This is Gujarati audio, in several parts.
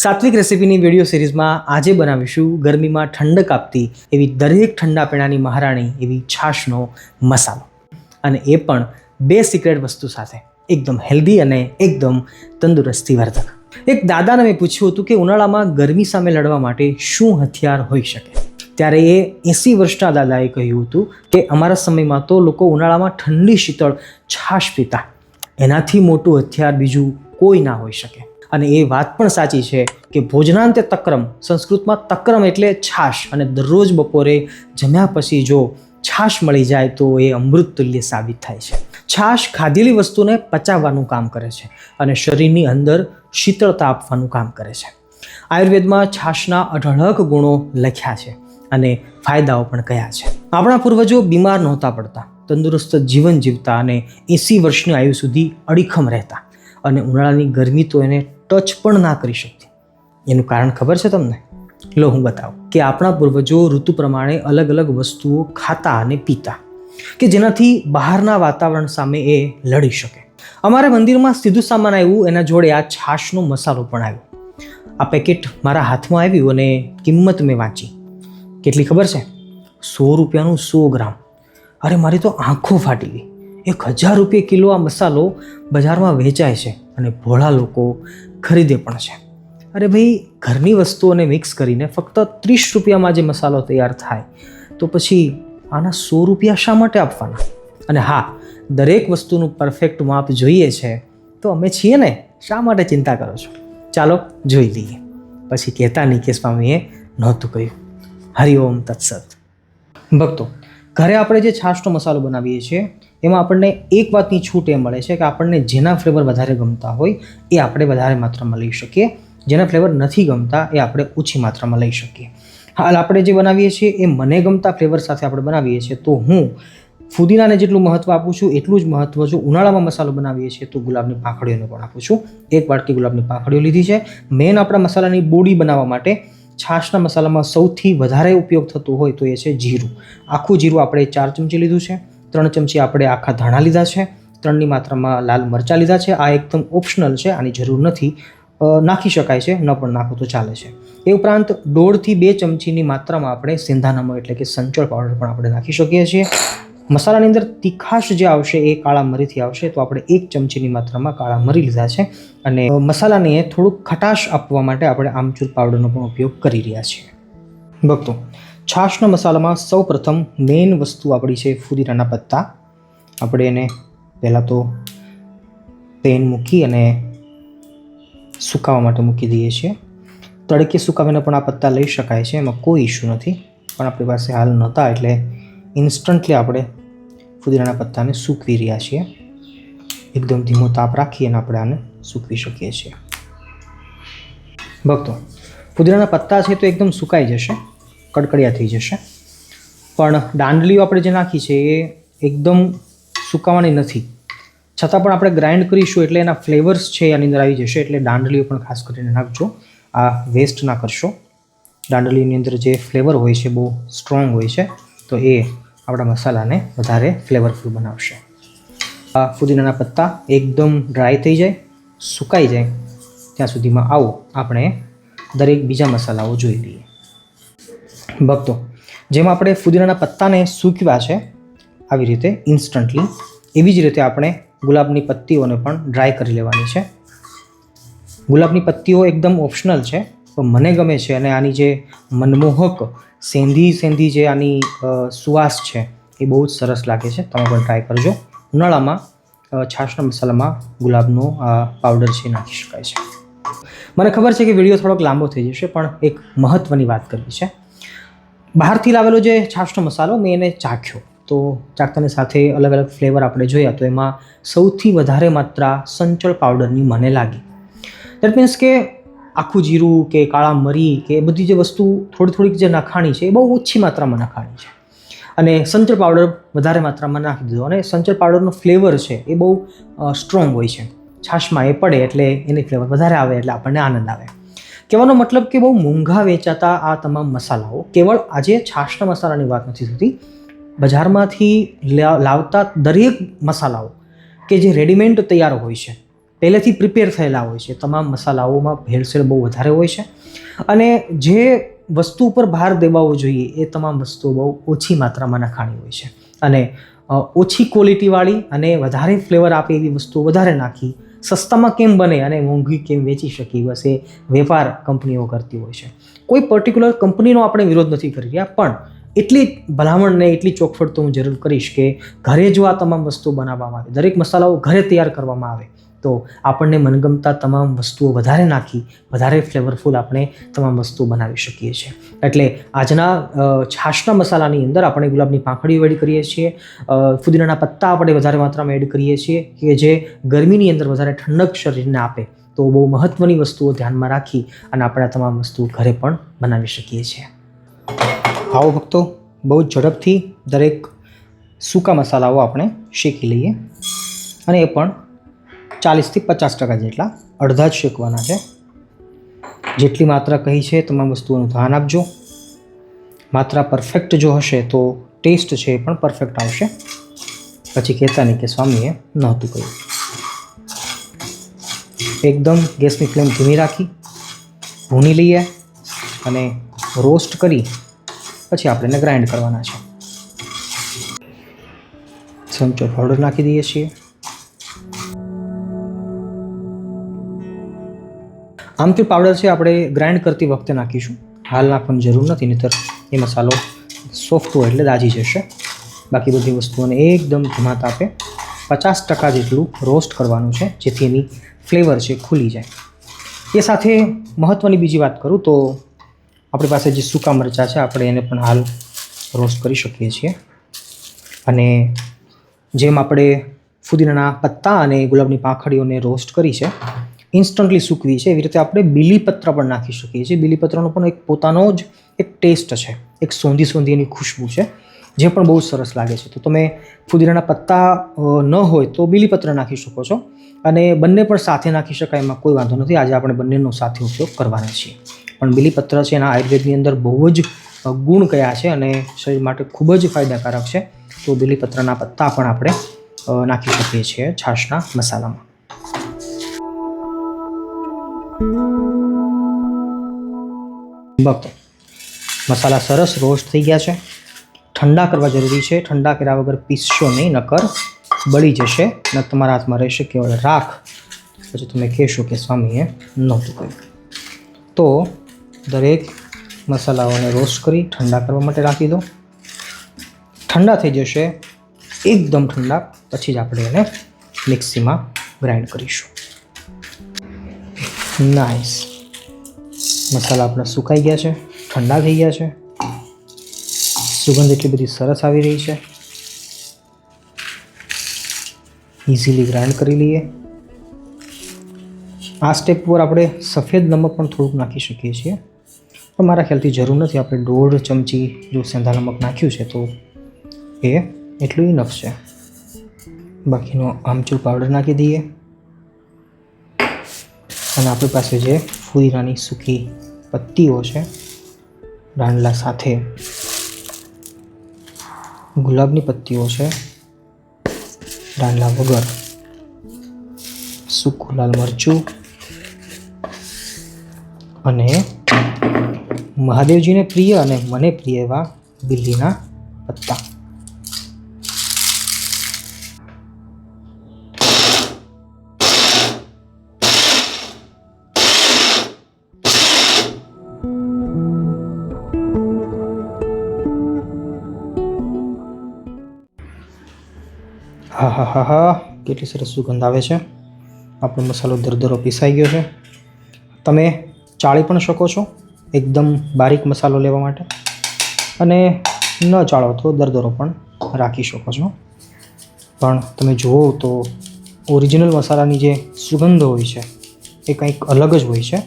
સાત્વિક રેસિપીની વીડિયો સિરીઝમાં આજે બનાવીશું ગરમીમાં ઠંડક આપતી એવી દરેક ઠંડા પીણાની મહારાણી એવી છાશનો મસાલો. અને એ પણ બે સિક્રેટ વસ્તુ સાથે. એકદમ હેલ્ધી અને એકદમ તંદુરસ્તી વર્ધક. એક દાદાને મેં પૂછ્યું હતું કે ઉનાળામાં ગરમી સામે લડવા માટે શું હથિયાર હોઈ શકે? ત્યારે એ એંસી વર્ષના દાદાએ કહ્યું હતું કે અમારા સમયમાં તો લોકો ઉનાળામાં ઠંડી શીતળ છાશ પીતા. એનાથી મોટું હથિયાર બીજું કોઈ ના હોઈ શકે. અને એ વાત પણ સાચી છે કે ભોજનાંતે તક્રમ, સંસ્કૃતમાં તક્રમ એટલે છાશ. અને દરરોજ બપોરે જમ્યા પછી જો છાશ મળી જાય તો એ અમૃત તુલ્ય સાબિત થાય છે. છાશ ખાધેલી વસ્તુને પચાવવાનું કામ કરે છે અને શરીરની અંદર શીતળતા આપવાનું કામ કરે છે. આયુર્વેદમાં છાશના અઢળક ગુણો લખ્યા છે અને ફાયદાઓ પણ કયા છે. આપણા પૂર્વજો બીમાર નહોતા પડતા, તંદુરસ્ત જીવન જીવતા અને એંસી વર્ષની આયુ સુધી અડીખમ રહેતા. અને ઉનાળાની ગરમી તો એને ટચ પણ ના કરી શકતી. એનું કારણ ખબર છે તમને? લો હું બતાવું. કે આપણા પૂર્વજો ઋતુ પ્રમાણે અલગ અલગ વસ્તુઓ ખાતા અને પીતા. કે જેનાથી બહારના વાતાવરણ સામે એ લડી શકે. અમારે મંદિરમાં સીધું સામાન આવ્યું, એના જોડે આ છાશનો મસાલો પણ આવ્યો. આ પેકેટ મારા હાથમાં આવ્યું અને કિંમત મેં વાંચી. કેટલી ખબર છે? સો રૂપિયાનું સો ગ્રામ. અરે મારી તો આંખો ફાટી ગઈ. એક હજાર રૂપિયા કિલો આ મસાલો બજારમાં વેચાય છે અને ભોળા લોકો ખરીદે પણ છે. અરે ભાઈ, ઘરની વસ્તુઓને મિક્સ કરીને ફક્ત ત્રીસ રૂપિયામાં જે મસાલો તૈયાર થાય, તો પછી આના સો રૂપિયા શા માટે આપવાના? અને હા, દરેક વસ્તુનું પરફેક્ટ માપ જોઈએ છે, તો અમે છીએ ને, શા માટે ચિંતા કરો છો? ચાલો, જોઈ લઈએ. પછી કહેતા નિકેશ સ્વામીએ નહોતું કહ્યું. હરિઓમ તત્સત. ભક્તો, ઘરે આપણે જે છાશનો મસાલો બનાવીએ છીએ એમાં આપણને એક વાતની છૂટ એ મળે છે કે આપણને જેના ફ્લેવર વધારે ગમતા હોય એ આપણે વધારે માત્રામાં લઈ શકીએ. જેના ફ્લેવર નથી ગમતા એ આપણે ઓછી માત્રામાં લઈ શકીએ. હાલ આપણે જે બનાવીએ છીએ એ મને ગમતા ફ્લેવર સાથે આપણે બનાવીએ છીએ તો હું ફુદીનાને જેટલું મહત્ત્વ આપું છું, એટલું જ મહત્ત્વ જો ઉનાળામાં મસાલો બનાવીએ છીએ તો ગુલાબની પાંખડીઓને પણ આપું છું. એક વાટકી ગુલાબની પાંખડીઓ લીધી છે. મેન આપણા મસાલાની બોડી બનાવવા માટે છાશના મસાલામાં સૌથી વધારે ઉપયોગ થતો હોય તો એ છે જીરું. આખું જીરું આપણે ચાર ચમચી લીધું છે. ત્રણ ચમચી આપણે આખા ધાણા લીધા છે. ત્રણની માત્રામાં લાલ મરચાં લીધા છે. આ એકદમ ઓપ્શનલ છે, આની જરૂર નથી. નાખી શકાય છે, ન પણ નાખો તો ચાલે છે. એ ઉપરાંત દોઢથી બે ચમચીની માત્રામાં આપણે સિંધાનામો એટલે કે સંચળ પાવડર પણ આપણે નાખી શકીએ છીએ. મસાલાની અંદર તીખાશ જે આવશે એ કાળા મરીથી આવશે તો આપણે એક ચમચીની માત્રામાં કાળા મરી લીધા છે. અને મસાલાને થોડુંક ખટાશ આપવા માટે આપણે આમચૂર પાવડરનો પણ ઉપયોગ કરી રહ્યા છીએ. ભક્તો છાશના મસાલામાં સૌ પ્રથમ મેઇન વસ્તુ આપણી છે ફુદીનાના પત્તા. આપણે એને પહેલાં તો પેન મૂકી અને સુકાવા માટે મૂકી દઈએ છીએ. તડકે સુકાવીને પણ આ પત્તા લઈ શકાય છે, એમાં કોઈ ઇશ્યુ નથી. પણ આપણી પાસે હાલ નહોતા, એટલે ઇન્સ્ટન્ટલી આપણે ફુદીનાના પત્તાને સૂકવી રહ્યા છીએ. એકદમ ધીમો તાપ રાખી અને આપણે આને સૂકવી શકીએ છીએ. ભક્તો, ફુદીનાના પત્તા છે તો એકદમ સુકાઈ જશે. કડકડિયા થઈ જશે. પણ દાંડલીઓ આપણે જે નાખી છે એ એકદમ સુકાવાની નથી. છતાં પણ આપણે ગ્રાઇન્ડ કરીશું એટલે એના ફ્લેવર્સ છે એ આની અંદર આવી જશે એટલે દાંડલીઓ પણ ખાસ કરીને નાખજો. આ વેસ્ટ ના કરશો. દાંડલીની અંદર જે ફ્લેવર હોય છે બહુ સ્ટ્રોંગ હોય છે, તો એ આપણા મસાલાને વધારે ફ્લેવરફુલ બનાવશે. આ ફુદીનાના પત્તા એકદમ ડ્રાય થઈ જાય, સુકાઈ જાય. ત્યાં સુધીમાં આવો, આપણે દરેક બીજા મસાલાઓ જોઈ લઈએ. ભક્તો, જેમાં આપણે ફુદીનાના પત્તાને સૂકવ્યા છે, આવી રીતે ઇન્સ્ટન્ટલી એવી જ રીતે આપણે ગુલાબની પત્તીઓને પણ ડ્રાય કરી લેવાની છે. ગુલાબની પત્તીઓ એકદમ ઓપ્શનલ છે, પણ મને ગમે છે અને આની જે મનમોહક, સેંધી સેંધી જે આની સુવાસ છે, એ બહુ જ સરસ લાગે છે. તમે પણ ટ્રાય કરજો. ઉનાળામાં છાશના મસાલામાં ગુલાબનો આ પાવડર છે નાખી શકાય છે. મને ખબર છે કે વીડિયો થોડોક લાંબો થઈ જશે, પણ એક મહત્ત્વની વાત કરવી છે. બહારથી લાવેલો જે છાશનો મસાલો, મેં એને ચાખ્યો. તો ચાખતાની સાથે અલગ અલગ ફ્લેવર આપણે જોયા, તો એમાં સૌથી વધારે માત્રા સંચળ પાવડરની મને લાગી. દેટ મીન્સ કે આખું જીરું કે કાળા મરી કે બધી જે વસ્તુ થોડી થોડીક જે નખાણી છે, એ બહુ ઓછી માત્રામાં નખાણી છે. અને સંચળ પાવડર વધારે માત્રામાં નાખી દીધો અને સંચળ પાવડરનો ફ્લેવર છે, એ બહુ સ્ટ્રોંગ હોય છે. છાશમાં એ પડે એટલે એની ફ્લેવર વધારે આવે એટલે આપણને આનંદ આવે. કહેવાનો મતલબ કે બહુ મોંઘા વેચાતા આ તમામ મસાલાઓ કેવળ આજે છાશના મસાલાની વાત નથી થતી. બજારમાંથી લાવતા દરેક મસાલાઓ કે જે રેડીમેડ તૈયાર હોય છે, પહેલેથી પ્રિપેર થયેલા હોય છે, તમામ મસાલાઓમાં ભેળસેળ બહુ વધારે હોય છે. અને જે વસ્તુ ઉપર ભાર દેવાવો જોઈએ એ તમામ વસ્તુઓ બહુ ઓછી માત્રામાં નખાણી હોય છે. અને ઓછી ક્વોલિટીવાળી અને વધારે ફ્લેવર આપે એવી વસ્તુઓ વધારે નાખી સસ્તામાં કેમ બને અને મોંઘી કેમ વેચી શકી બસ એ વેપાર કંપનીઓ કરતી હોય છે. કોઈ પર્ટિક્યુલર કંપનીનો આપણે વિરોધ નથી કરી રહ્યા, પણ એટલી ભલામણને એટલી ચોખવટ તો હું જરૂર કરીશ કે ઘરે જો આ તમામ વસ્તુ બનાવવામાં આવે. દરેક મસાલાઓ ઘરે તૈયાર કરવામાં આવે. તો આપણને મનગમતા તમામ વસ્તુઓ વધારે નાખી, વધારે ફ્લેવરફુલ આપણે તમામ વસ્તુઓ બનાવી શકીએ છીએ. એટલે આજના છાશના મસાલાની અંદર આપણે ગુલાબની પાંખડીઓ એડ કરીએ છીએ ફુદીનાના પત્તા આપણે વધારે માત્રામાં એડ કરીએ છીએ કે જે ગરમીની અંદર વધારે ઠંડક શરીરને આપે. તો બહુ મહત્ત્વની વસ્તુઓ ધ્યાનમાં રાખી અને આપણે આ તમામ વસ્તુઓ ઘરે પણ બનાવી શકીએ છીએ. આવો ભક્તો. બહુ ઝડપથી દરેક સૂકા મસાલાઓ આપણે શેકી લઈએ. અને એ પણ ચાલીસથી પચાસ ટકા જેટલા અડધા જ શેકવાના છે. જેટલી માત્રા કહી છે તમામ વસ્તુઓનું ધ્યાન આપજો. માત્રા પરફેક્ટ જો હશે તો ટેસ્ટ છે એ પણ પરફેક્ટ આવશે. પછી કહેતા નહીં કે સ્વામીએ નહોતું કહ્યું એકદમ ગેસની ફ્લેમ ધીમી રાખી, ભૂની લઈએ અને રોસ્ટ કરી પછી આપણે એને ગ્રાઇન્ડ કરવાના છે. ચમચો પાવડર નાખી દઈએ છીએ. આમચૂર પાવડર છે આપણે ગ્રાઇન્ડ કરતી વખતે નાખીશું. હાલ નાખવાની જરૂર નથી, નહીતર એ મસાલો સોફ્ટ હોય એટલે દાજી જશે. બાકી બધી વસ્તુઓને એકદમ ધીમા તાપે પચાસ ટકા જેટલું રોસ્ટ કરવાનું છે, જેથી એની ફ્લેવર છે ખુલી જાય. એ સાથે મહત્ત્વની બીજી વાત કરું તો આપણી પાસે જે સૂકા મરચાં છે, આપણે એને પણ હાલ રોસ્ટ કરી શકીએ છીએ. અને જેમ આપણે ફુદીનાના પત્તા અને ગુલાબની પાંખડીઓને રોસ્ટ કરી છે ઇન્સ્ટન્ટલી સૂકવી છે. એવી રીતે આપણે બીલીપત્ર પણ નાખી શકીએ છીએ. બીલીપત્રનો પણ એક પોતાનો જ એક ટેસ્ટ છે. એક સોંધી સોંધી એની ખુશ્બુ છે, જે પણ બહુ સરસ લાગે છે. તો તમે ફુદીનાના પત્તા ન હોય તો બીલીપત્ર નાખી શકો છો. અને બંને પણ સાથે નાખી શકાય એમાં કોઈ વાંધો નથી. આજે આપણે બંનેનો સાથે ઉપયોગ કરવાના છીએ. પણ બીલીપત્ર છે એના આયુર્વેદની અંદર બહુ જ ગુણ કયા છે અને શરીર માટે ખૂબ જ ફાયદાકારક છે. તો બીલીપત્રના પત્તા પણ આપણે નાખી શકીએ છીએ છાશના મસાલામાં. ભક્તો મસાલા સરસ રોસ્ટ થઈ ગયા છે. ઠંડા કરવા જરૂરી છે. ઠંડા કર્યા વગર પીસશો નહીં, નકર બળી જશે ને તમારા હાથમાં રહેશે કેવળ રાખ. પછી તમે કહેશો કે, સ્વામીએ નહોતું કહ્યું તો દરેક મસાલાઓને રોસ્ટ કરી ઠંડા કરવા માટે રાખી દો. ઠંડા થઈ જશે, એકદમ ઠંડા. પછી જ આપણે એને મિક્સીમાં ગ્રાઇન્ડ કરીશું. નાઇસ મસાલા આપણા સુકાઈ ગયા છે, ઠંડા થઈ ગયા છે. સુગંધ એટલી બધી સરસ આવી રહી છે. ઇઝીલી ગ્રાઇન્ડ કરી લઈએ. આ સ્ટેપ પર આપણે સફેદ નમક પણ થોડુંક નાખી શકીએ છીએ. પણ મારા ખ્યાલથી જરૂર નથી, આપણે દોઢ ચમચી જો સેંધા નમક નાખ્યું છે તો એ એટલું ઇનફ છે. બાકીનો આમચૂર પાવડર નાખી દઈએ. અને આપણી પાસે જે ફુદીનાની સૂકી પત્તીઓ છે ડાંડલા સાથે. ગુલાબની પત્તીઓ છે ડાંડલા વગર. સૂકું લાલ મરચું અને મહાદેવજીને પ્રિય અને મને પ્રિય એવા બિલ્લીના પત્તા. હા હા હા હા. કેટલી સરસ સુગંધ આવે છે. આપણો મસાલો દરદરો પીસાઈ ગયો છે. તમે ચાળી પણ શકો છો એકદમ બારીક મસાલો લેવા માટે. અને ન ચાળો તો દરદરો પણ રાખી શકો છો. પણ તમે જુઓ તો ઓરિજિનલ મસાલાની જે સુગંધ હોય છે એ કંઈક અલગ જ હોય છે.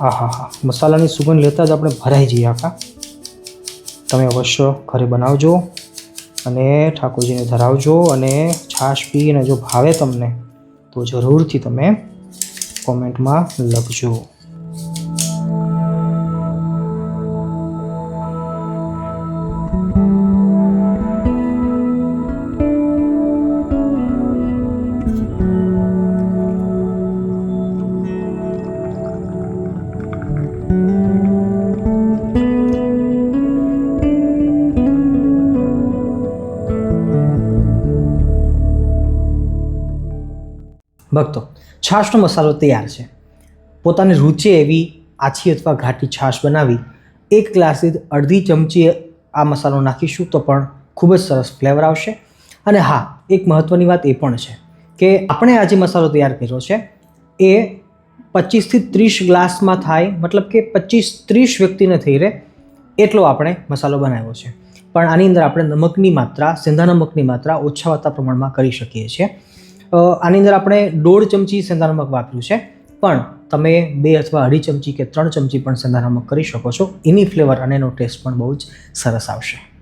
આ, હા હા. મસાલાની સુગંધ લેતા જ આપણે ભરાઈ જઈએ આખા. તમે અવશ્ય ઘરે બનાવજો. અને ઠાકોરજીને ધરાવજો અને છાશ પીને જો ભાવે તમને તો જરૂરથી તમે કોમેન્ટમાં લખજો. ભક્તો, છાશનો મસાલો તૈયાર છે. પોતાની રૂચે એવી આછી અથવા ઘાટી છાશ બનાવી, એક ગ્લાસથી અડધી ચમચી આ મસાલો નાખીશું તો પણ ખૂબ જ સરસ ફ્લેવર આવશે. અને હા, એક મહત્ત્વની વાત એ પણ છે કે આપણે આ જે મસાલો તૈયાર કર્યો છે, એ પચીસથી ત્રીસ ગ્લાસમાં થાય, મતલબ કે પચીસ ત્રીસ વ્યક્તિને થઈ રહે એટલો આપણે મસાલો બનાવ્યો છે. પણ આની અંદર આપણે નમકની માત્રા, સેંધા નમકની માત્રા ઓછા વત્તા પ્રમાણમાં કરી શકીએ છીએ. આની અંદર આપણે દોઢ ચમચી સેંધા નમક વાપર્યું છે. પણ તમે બે અથવા અઢી ચમચી કે ત્રણ ચમચી પણ સેંધા નમક કરી શકો છો. એની ફ્લેવર અને એનો ટેસ્ટ પણ બહુ જ સરસ આવશે.